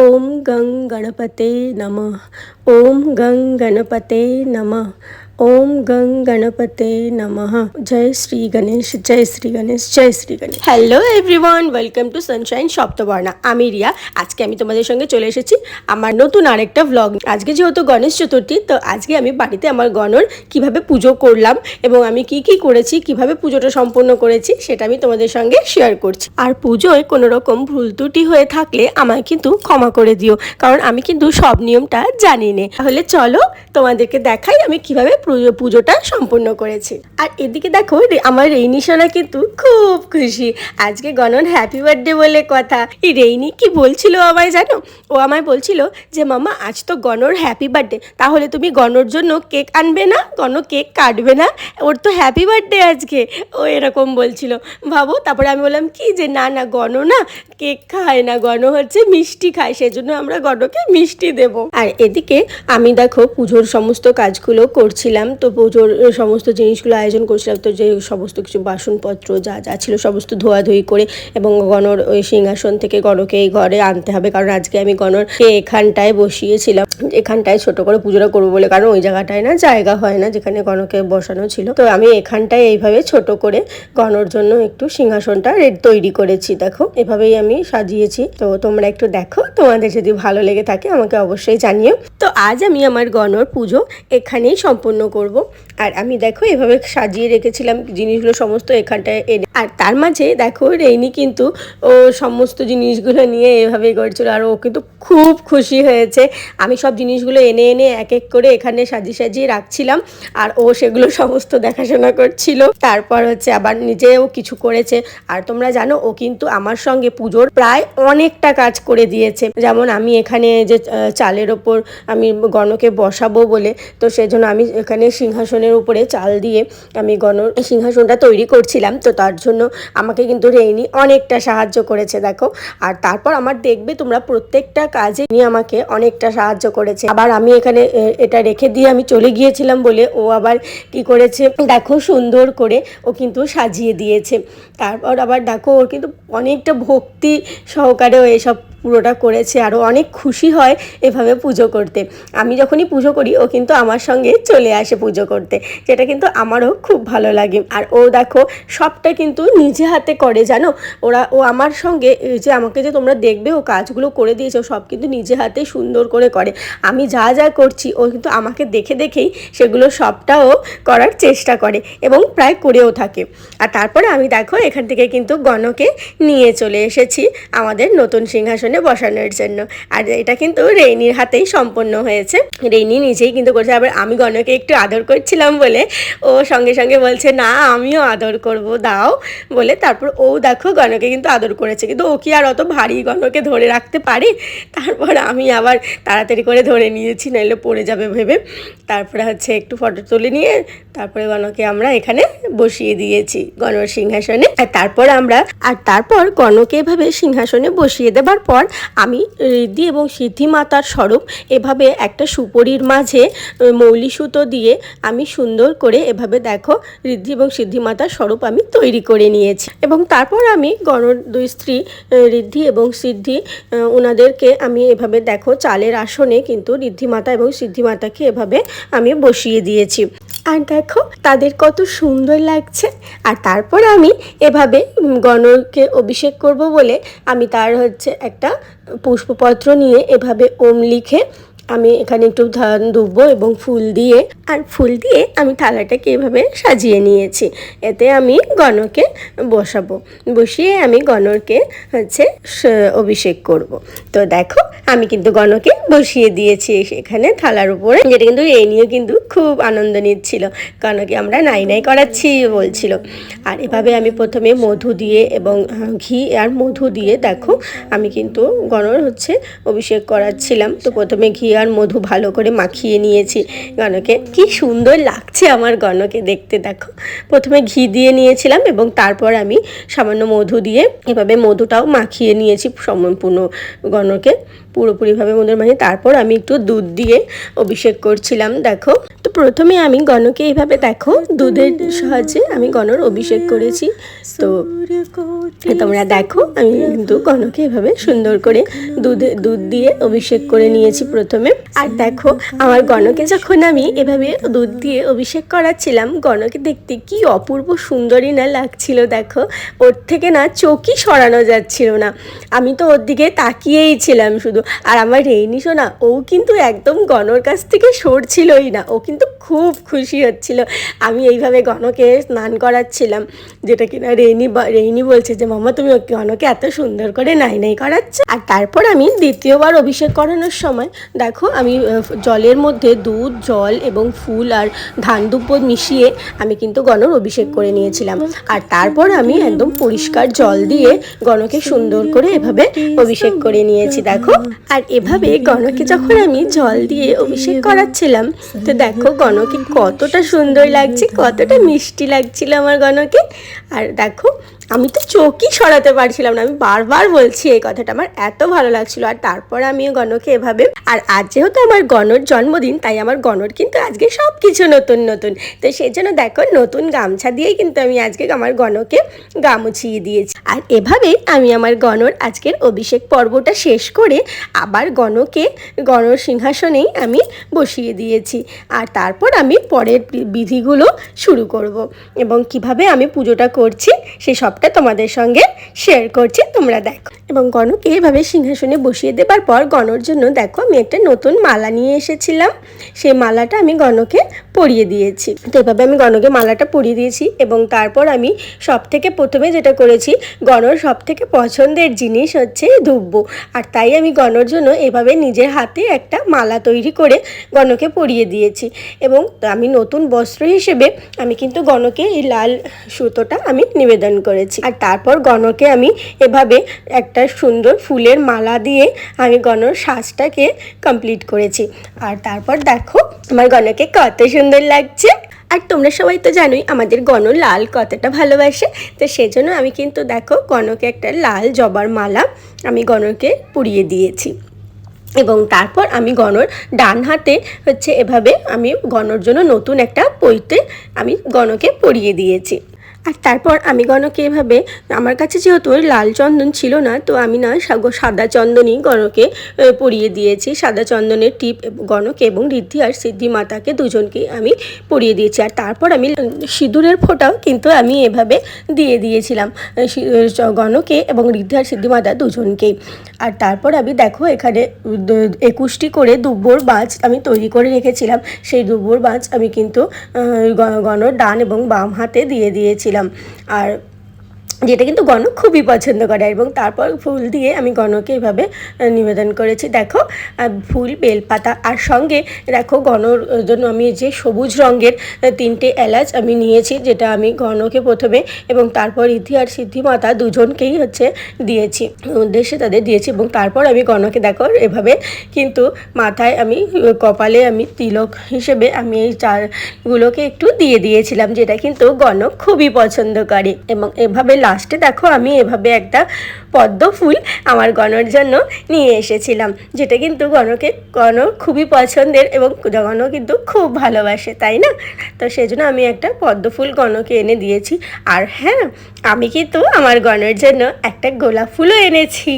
ઓમ ગંગ ગણપતે નમઃ ઓમ ગંગ ગણપતે નમઃ ওম গং গণপতে নমঃ জয় শ্রী গণেশ জয় শ্রী গণেশ জয় Shri Ganesh hello everyone welcome to sunshine Saptabarna আমি রিয়া, আজকে আমি তোমাদের সঙ্গে চলে এসেছি আমার নতুন আরেকটা ভ্লগ আজকে যেহেতু গণেশ চতুর্থী, তো আজকে আমি বাড়িতে আমার গণর কীভাবে পুজো করলাম এবং আমি কি কি করেছি, কীভাবে পুজোটা সম্পূর্ণ করেছি, সেটা আমি তোমাদের সঙ্গে শেয়ার করছি। আর পুজোয় কোনো রকম ভুল ত্রুটি হয়ে থাকলে আমায় কিন্তু ক্ষমা করে দিও, কারণ আমি কিন্তু সব নিয়মটা জানি নে। তাহলে চলো তোমাদেরকে দেখাই আমি কীভাবে পুজোটা সম্পূর্ণ করেছি। আর এদিকে দেখো আমার রেইনি সোনা কিন্তু খুব খুশি। আজকে গণন হ্যাপি বার্থডে বলে কথা। এই রেইনি কি বলছিল আমায় জানো? ও আমায় বলছিল যে, মামা, আজ তো গণর হ্যাপি বার্থডে তাহলে তুমি গণর জন্য কেক আনবে না? গণ কেক কাটবে না? ওর তো হ্যাপি বার্থডে আজকে। ও এরকম বলছিল। ভাবো, তারপরে আমি বললাম, কি যে, না না, গণ না, কেক খায় না। গণ হচ্ছে মিষ্টি খায়, সেজন্য আমরা গণকে মিষ্টি দেব। আর এদিকে আমি দেখো, পুজোর সমস্ত কাজগুলো করছিলাম। তো পুজোর সমস্ত জিনিসগুলো আয়োজন করছিলাম। তো যে সমস্ত কিছু বাসনপত্র যা যা ছিল সমস্ত ধোয়াধুয়ি করে এবং গণর ওই সিংহাসন থেকে গণকে এই ঘরে আনতে হবে। কারণ আজকে আমি গণর এখানটায় বসিয়েছিলাম। এখানটায় ছোট করে পুজোটা করব বলে। কারণ ওই জায়গাটায় না জায়গা হয় না যেখানে গণকে বসানো ছিল। তো আমি এখানটায় এইভাবে ছোট করে গণর জন্য একটু সিংহাসনটা তৈরি করেছি। দেখো, এভাবেই আমি সাজিয়েছি। তো তোমরা একটু দেখো। তোমাদের যদি ভালো লেগে থাকে আমাকে অবশ্যই জানিও। তো আজ আমি আমার গণর পুজো এখানেই সম্পূর্ণ করব। আর আমি দেখো এভাবে সাজিয়ে রেখেছিলাম জিনিসগুলো সমস্ত এখানটায় এনে। আর তার মাঝে দেখো রেইনি কিন্তু ও সমস্ত জিনিসগুলো নিয়ে এভাবে করছিল আর ও কিন্তু খুব খুশি হয়েছে। আমি সব জিনিসগুলো এনে এনে এক এক করে এখানে সাজিয়ে সাজিয়ে রাখছিলাম আর ও সেগুলো সমস্ত দেখাশোনা করছিল। তারপর হচ্ছে আবার নিজেও কিছু করেছে। আর তোমরা জানো ও কিন্তু আমার সঙ্গে পুজোর প্রায় অনেকটা কাজ করে দিয়েছে। যেমন আমি এখানে যে চালের ওপর আমি গণকে বসাবো বলে, তো সেজন্য আমি এখানে সিংহাসনের উপরে চাল দিয়ে আমি গণ সিংহাসনটা তৈরি করছিলাম। তো তার জন্য আমাকে কিন্তু রেইনি অনেকটা সাহায্য করেছে, দেখো। আর তারপর আমার দেখবে তোমরা প্রত্যেকটা কাজে নিয়ে আমাকে অনেকটা সাহায্য করেছে। আবার আমি এখানে এটা রেখে দিয়ে আমি চলে গিয়েছিলাম বলে ও আবার কি করেছে, দেখো সুন্দর করে ও কিন্তু সাজিয়ে দিয়েছে। তারপর আবার দেখো ওর কিন্তু অনেকটা ভক্তি সহকারে ও এসব পুরোটা করেছে, আরও অনেক খুশি হয় এভাবে পুজো করতে। আমি যখনই পুজো করি, ও কিন্তু আমার সঙ্গে চলে আসে পুজো করতে, যেটা কিন্তু আমারও খুব ভালো লাগে। আর ও দেখো, সবটা কিন্তু নিজে হাতে করে, জানো? ওরা, ও আমার সঙ্গে যে আমাকে যে তোমরা দেখবে, ও কাজগুলো করে দিয়েছে, ও সব কিন্তু নিজে হাতে সুন্দর করে করে। আমি যা যা করছি, ও কিন্তু আমাকে দেখে দেখেই সেগুলো সবটাও করার চেষ্টা করে এবং প্রায় করেও থাকে। আর তারপরে আমি দেখো, এখান থেকে কিন্তু গণকে নিয়ে চলে এসেছি আমাদের নতুন সিংহাসনে। বসানোর জন্য। আর এটা কিন্তু রেইনির হাতেই সম্পন্ন হয়েছে। রেইনি নিজেই কিন্তু করছে আবার আমি গণকে একটু আদর করছিলাম বলে। ও সঙ্গে সঙ্গে বলছে, না, আমিও আদর করব, দাও। বলে তারপর ও দেখো গণকে কিন্তু আদর করেছে। কিন্তু ও কি আর অত ভারী গণকে ধরে রাখতে পারে? তারপর আমি আবার তাড়াতাড়ি করে ধরে নিয়েছি নাহলে পড়ে যাবে ভেবে। তারপরে হচ্ছে একটু ফটো তুলে নিয়ে তারপরে গণকে আমরা এখানে বসিয়ে দিয়েছি গণর সিংহাসনে। আর তারপর আমরা, আর তারপর গণকে এভাবে সিংহাসনে বসিয়ে দেবার পর আমি ঋদ্ধি এবং সিদ্ধি মাতার স্বরূপ এভাবে একটা সুপরির মাঝে মৌলি সুতো দিয়ে আমি সুন্দর করে এভাবে দেখো ঋদ্ধি এবং সিদ্ধি মাতার স্বরূপ আমি তৈরি করে নিয়েছি। এবং তারপর আমি গণ দুই স্ত্রী ঋদ্ধি এবং সিদ্ধি ওনাদেরকে আমি এভাবে দেখো, চালের আসনে কিন্তু ঋদ্ধি মাতা এবং সিদ্ধি মাতাকে এভাবে আমি বসিয়ে দিয়েছি। আর দেখো তাদের কত সুন্দর লাগছে। আর তারপর আমি এভাবে গণকে অভিষেক করব বলে আমি তার হচ্ছে একটা পুষ্পপত্র নিয়ে এভাবে ওম লিখে আমি এখানে একটু ধান দুব্বো এবং ফুল দিয়ে, আর ফুল দিয়ে আমি থালাটাকে এভাবে সাজিয়ে নিয়েছি। এতে আমি গণকে বসাবো। বসিয়ে আমি গণকে হচ্ছে অভিষেক করব। তো দেখো, আমি কিন্তু গণকে বসিয়ে দিয়েছি সেখানে থালার উপরে। যেটা কিন্তু এই নিয়ে কিন্তু খুব আনন্দ নিচ্ছিল। গণকে আমরা নাই নাই করাচ্ছি বলছিল। আর এভাবে আমি প্রথমে মধু দিয়ে এবং ঘি আর মধু দিয়ে দেখো, আমি কিন্তু গণর হচ্ছে অভিষেক করাচ্ছিলাম। তো প্রথমে ঘি আর মধু ভালো করে মাখিয়ে নিয়েছি গণকে। কি সুন্দর লাগছে আমার গণকে দেখতে, দেখো। প্রথমে ঘি দিয়ে নিয়েছিলাম এবং তারপর আমি সামান্য মধু দিয়ে এভাবে মধুটাও মাখিয়ে নিয়েছি সম্পূর্ণ গণকে। পুরোপুরিভাবে মধুর মাখিয়ে তারপর আমি একটু দুধ দিয়ে অভিষেক করছিলাম, দেখো। তো প্রথমে আমি গণকে এইভাবে, দেখো, দুধের সাহায্যে আমি গণর অভিষেক করেছি। তো তোমরা দেখো, আমি কিন্তু গণকে এভাবে সুন্দর করে দুধে, দুধ দিয়ে অভিষেক করে নিয়েছি প্রথমে। আর দেখো, আমার গণকে যখন আমি এভাবে দুধ দিয়ে অভিষেক করাচ্ছিলাম, গণকে দেখতে কি অপূর্ব সুন্দরী না লাগছিল, দেখো। ওর থেকে না চোখই সরানো যাচ্ছিল না। আমি তো ওর দিকে তাকিয়েই ছিলাম, শুধু আর আমার রেইনিশো না ও কিন্তু একদম গণর কাছ থেকে সরছিলই না। ও কিন্তু খুব খুশি হচ্ছিল। আমি এইভাবে গণকে স্নান করাচ্ছিলাম, যেটা কিনা রেইনি রেইনি বলছে যে মামা তুমি গণকে এত সুন্দর করে নাই নাই করাচ্ছ? আর তারপর আমি দ্বিতীয়বার অভিষেক করানোর সময়, দেখো, আমি জলের মধ্যে দুধ, জল এবং ফুল আর ধান দুব্য মিশিয়ে আমি কিন্তু গণর অভিষেক করে নিয়েছিলাম। আর তারপর আমি একদম পরিষ্কার জল দিয়ে গণকে সুন্দর করে এভাবে অভিষেক করে নিয়েছি, দেখো। আর এভাবে গণকে যখন আমি জল দিয়ে অভিষেক করাচ্ছিলাম, তো দেখো গণকে কতটা সুন্দর লাগছে, কতটা মিষ্টি লাগছিল আমার গণকে। আর দেখো আমি তো চোখই সরাতে পারছিলাম না, আমি বারবার বলছি এই কথাটা, আমার এত ভালো লাগছিল। আর তারপর আমি গণকে এভাবে, আর আজ যেহেতু আমার গণর জন্মদিন, তাই আমার গণর কিন্তু আজকে সব কিছু নতুন নতুন। তো সেই জন্য দেখো, নতুন গামছা দিয়েই কিন্তু আমি আজকে আমার গণকে গা মুছিয়ে দিয়েছি। আর এভাবেই আমি আমার গণর আজকের অভিষেক পর্বটা শেষ করে আবার গণকে, গণর সিংহাসনেই আমি বসিয়ে দিয়েছি। আর তারপর আমি পরের বিধিগুলো শুরু করব। এবং কীভাবে আমি পুজোটা করছি, সে সবটা তোমাদের সঙ্গে শেয়ার করছি, তোমরা দেখো। এবং গণকে এইভাবে সিংহাসনে বসিয়ে দেবার পর গণর জন্য দেখো, আমি একটা নতুন মালা নিয়ে এসেছিলাম। সেই মালাটা আমি গণকে পরিয়ে দিয়েছি। তো এভাবে আমি গণকে মালাটা পরিয়ে দিয়েছি এবং তারপর আমি সব থেকে প্রথমে যেটা করেছি, গণর সব থেকে পছন্দের জিনিস হচ্ছে দুব্ব। আর তাই আমি গণর জন্য এভাবে নিজের হাতে একটা মালা তৈরি করে গণকে পরিয়ে দিয়েছি। এবং আমি নতুন বস্ত্র হিসেবে আমি কিন্তু গণকে এই লাল সুতোটা আমি নিবেদন করেছি। আর তারপর গণকে আমি এভাবে একটা সুন্দর ফুলের মালা দিয়ে আমি গণর সাজটাকে কমপ্লিট করেছি। আর তারপর দেখো, আমার গণকে কত সুন্দর লাগছে। আর তোমরা সবাই তো জানোই আমাদের গণ লাল কতটা ভালোবাসে। তো সেজন্য আমি কিন্তু দেখো গণকে একটা লাল জবার মালা আমি গণকে পুড়িয়ে দিয়েছি। এবং তারপর আমি গণর ডান হাতে হচ্ছে এভাবে আমি গণর জন্য নতুন একটা পইতে আমি গণকে পরিয়ে দিয়েছি। আর তারপর আমি গণকে এভাবে আমার কাছে যেহেতু লাল চন্দন ছিল না তো আমি না সাদা চন্দনই গণকে পরিয়ে দিয়েছি। সাদা চন্দনের টিপ গণকে এবং ঋদ্ধি আর সিদ্ধি মাতাকে দুজনকে আমি পরিয়ে দিয়েছি। আর তারপর আমি সিঁদুরের ফোঁটাও কিন্তু আমি এভাবে দিয়ে দিয়েছিলাম গণকে এবং ঋদ্ধি আর সিদ্ধি মাতা দুজনকেই। আর তারপর আমি দেখো এখানে একুশটি করে দুব্বর বাজ আমি তৈরি করে রেখেছিলাম। সেই দুব্বর বাজ আমি কিন্তু আহ, গ- গণর ডান এবং বাম হাতে দিয়ে দিয়েছিলাম আর যেটা কিন্তু গণ খুবই পছন্দ করে এবং তারপর ফুল দিয়ে আমি গণকে এভাবে নিবেদন করেছি। দেখো ফুল, বেলপাতা আর সঙ্গে দেখো গণর জন্য আমি যে সবুজ রঙের তিনটে এলাচ আমি নিয়েছি যেটা আমি গণকে প্রথমে এবং তারপর ইতি আর সিদ্ধিমাতা দুজনকেই হচ্ছে দিয়েছি, উদ্দেশ্যে তাদের দিয়েছি এবং তারপর আমি গণকে দেখো এভাবে কিন্তু মাথায় আমি, কপালে আমি তিলক হিসেবে আমি এই চারগুলোকে একটু দিয়ে দিয়েছিলাম যেটা কিন্তু গণ খুবই পছন্দ করে এবং এভাবে লাস্টে দেখো আমি এভাবে একটা পদ্ম ফুল আমার গণর জন্য নিয়ে এসেছিলাম, যেটা কিন্তু গণকে, গণ খুবই পছন্দের এবং গণ কিন্তু খুব ভালোবাসে, তাই না? তো সেই জন্য আমি একটা পদ্ম ফুল গণকে এনে দিয়েছি। আর হ্যাঁ আমি কিন্তু আমার গণের জন্য একটা গোলাপ ফুলও এনেছি,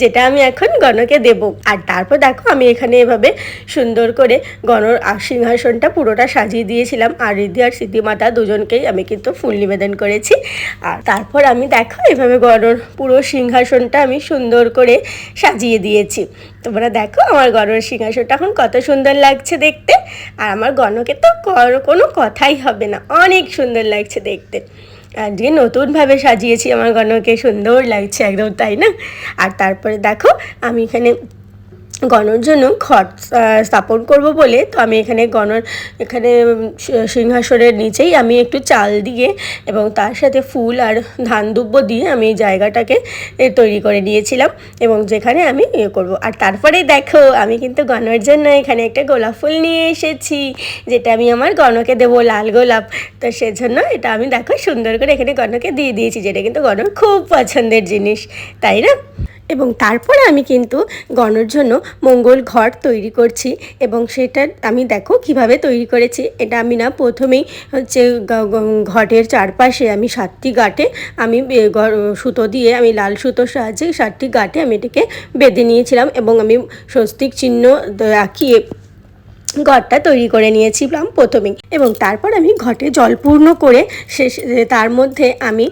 যেটা আমি এখন গণকে দেব। আর তারপর দেখো, আমি এখানে এভাবে সুন্দর করে গণর সিংহাসনটা পুরোটা সাজিয়ে দিয়েছিলাম। আর রিদ্ধি আর সিদ্ধিমাতা দুজনকেই আমি কিন্তু ফুল নিবেদন করেছি। আর তারপর আমি দেখো, এভাবে গণর পুরো সিংহাসনটা আমি সুন্দর করে সাজিয়ে দিয়েছি। তোমরা দেখো আমার গণর সিংহাসনটা এখন কত সুন্দর লাগছে দেখতে। আর আমার গণকে তো কোনো কথাই হবে না, অনেক সুন্দর লাগছে দেখতে। আজকে নতুনভাবে সাজিয়েছি আমার গণকে সুন্দর লাগছে একদম, তাই না? আর তারপরে দেখো আমি এখানে গণর জন্য আহ, স্থাপন করব বলে তো আমি এখানে গণর এখানে সিংহাসনের নিচেই আমি একটু চাল দিয়ে এবং তার সাথে ফুল আর ধান দুব্য দিয়ে আমি জায়গাটাকে তৈরি করে নিয়েছিলাম এবং যেখানে আমি ইয়ে করব। আর তারপরে দেখো আমি কিন্তু গণর জন্য এখানে একটা গোলাপ ফুল নিয়ে এসেছি যেটা আমি আমার গণকে দেবো লাল গোলাপ। তো সেজন্য এটা আমি দেখো সুন্দর করে এখানে গণকে দিয়ে দিয়েছি যেটা কিন্তু গণর খুব পছন্দের জিনিস তাই না? এবং তারপরে আমি কিন্তু গণর জন্য মঙ্গল ঘর তৈরি করছি এবং সেটা আমি দেখো কীভাবে তৈরি করেছি। এটা আমি না প্রথমেই হচ্ছে ঘটের চারপাশে আমি সাতটি গাঁটে আমি সুতো দিয়ে আমি লাল সুতোর সাহায্যে সাতটি গাঁটে আমি এটাকে বেঁধে নিয়েছিলাম এবং আমি স্বস্তিক চিহ্ন আঁকিয়ে ঘরটা তৈরি করে নিয়েছিলাম প্রথমেই। এবং তারপর আমি ঘটে জল পূর্ণ করে শেষ, তার মধ্যে আমি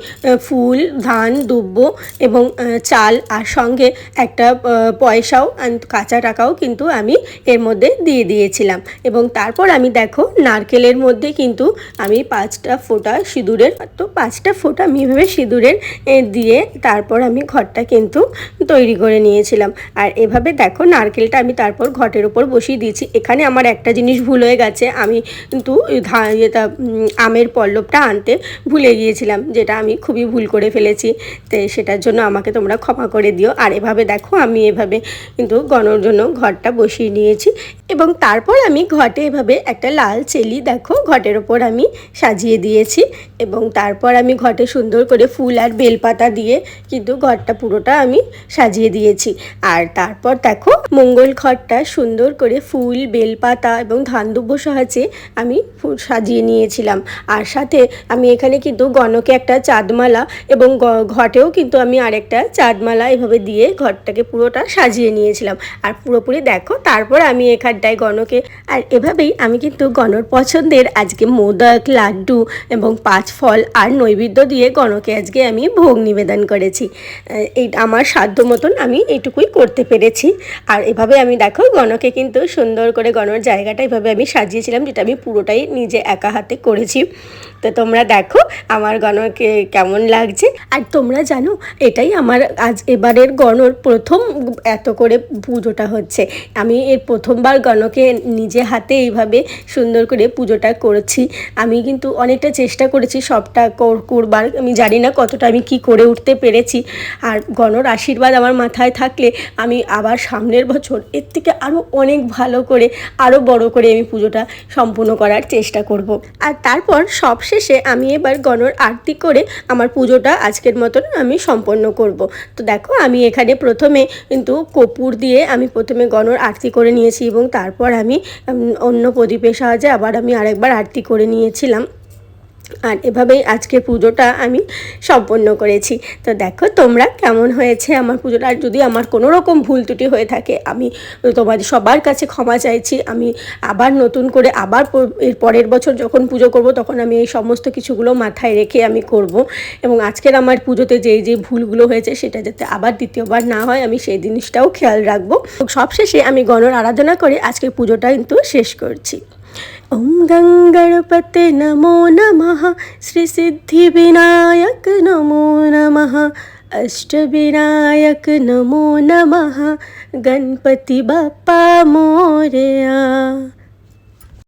ফুল, ধান, দুব্ব এবং চাল আর সঙ্গে একটা পয়সাও কাঁচা টাকাও কিন্তু আমি এর মধ্যে দিয়ে দিয়েছিলাম। এবং তারপর আমি দেখো নারকেলের মধ্যে কিন্তু আমি পাঁচটা ফোঁটা সিঁদুরের, তো পাঁচটা ফোঁটা আমি এভাবে সিঁদুরের দিয়ে তারপর আমি ঘরটা কিন্তু তৈরি করে নিয়েছিলাম। আর এভাবে দেখো নারকেলটা আমি তারপর ঘটের ওপর বসিয়ে দিয়েছি। এখানে আমার একটা জিনিস ভুল হয়ে গেছে, আমি কিন্তু এটা আমের পল্লবটা আনতে ভুলে গিয়েছিলাম, যেটা আমি খুবই ভুল করে ফেলেছি। তো সেটার জন্য আমাকে তোমরা ক্ষমা করে দিও। আর এভাবে দেখো, আমি এভাবে কিন্তু গণর জন্য ঘরটা বসিয়ে নিয়েছি। এবং তারপর আমি ঘটে এভাবে একটা লাল চেলি, দেখো, ঘটের ওপর আমি সাজিয়ে দিয়েছি। এবং তারপর আমি ঘটে সুন্দর করে ফুল আর বেলপাতা দিয়ে কিন্তু ঘরটা পুরোটা আমি সাজিয়ে দিয়েছি। আর তারপর দেখো, মঙ্গল ঘরটা সুন্দর করে ফুল, বেলপাতা এবং ধান দুব্য সাহায্যে আমি সাজিয়ে নিয়েছিলাম। আর সাথে আমি এখানে কিন্তু গণকে একটা চাঁদমালা এবং ঘটেও কিন্তু আমি আরেকটা চাঁদমালা এভাবে দিয়ে ঘরটাকে পুরোটা সাজিয়ে নিয়েছিলাম। আর পুরোপুরি দেখো, তারপর আমি এখানটায় গণকে, আর এভাবেই আমি কিন্তু গণর পছন্দের আজকে মোদক, লাড্ডু এবং পাঁচ ফল আর নৈবেদ্য দিয়ে গণকে আজকে আমি ভোগ নিবেদন করেছি। এই আমার সাধ্য মতন আমি এইটুকুই করতে পেরেছি। আর এভাবে আমি দেখো গণকে কিন্তু সুন্দর করে গণর জায়গাটা এভাবে আমি সাজিয়েছিলাম, যেটা আমি পুরোটাই নিজে একা হাতে করেছি। তো তোমরা দেখো আমার গণকে কেমন লাগছে। আর তোমরা জানো, এটাই আমার আজ এবারের গণর প্রথম এত করে পুজোটা হচ্ছে। আমি এর প্রথমবার গণকে নিজে হাতে এইভাবে সুন্দর করে পুজোটা করেছি। আমি কিন্তু অনেকটা চেষ্টা করেছি সবটা কর- করবার আমি জানি না কতটা আমি কি করে উঠতে পেরেছি আর গণর আশীর্বাদ আমার মাথায় থাকলে আমি আবার সামনের বছর এর থেকে আরও অনেক ভালো করে আরও বড় করে আমি পুজোটা সম্পূর্ণ করার চেষ্টা করব। আর তারপর সবশেষে আমি এবার গণর আরতি করে আমার পুজোটা আজকের মতন আমি সম্পন্ন করব। তো দেখো, আমি এখানে প্রথমে কিন্তু কপুর দিয়ে আমি প্রথমে গণর আরতি করে নিয়েছি এবং তারপর আমি অন্য প্রদীপের সাহায্যে আবার আমি আরেকবার আরতি করে নিয়েছিলাম আর এভাবেই আজকে পুজোটা আমি সম্পন্ন করেছি। তো দেখো তোমরা কেমন হয়েছে আমার পুজোটা? আর যদি আমার কোনো রকম ভুল ত্রুটি হয়ে থাকে, আমি তোমাদের সবার কাছে ক্ষমা চাইছি। আমি আবার নতুন করে আবার এর পরের বছর যখন পুজো করব, তখন আমি এই সমস্ত কিছুগুলো মাথায় রেখে আমি করব। এবং আজকের আমার পুজোতে যেই যে ভুলগুলো হয়েছে, সেটা যাতে আবার দ্বিতীয়বার না হয়, আমি সেই জিনিসটাও খেয়াল রাখব। সবশেষে আমি গণর আরাধনা করে আজকের পুজোটা কিন্তু শেষ করছি। ॐ गङ्गणपते नमो नमः श्रीसिद्धिविनायक नमो नमः अष्टविनायक नमो नमः गणपति बाप्पा मोरे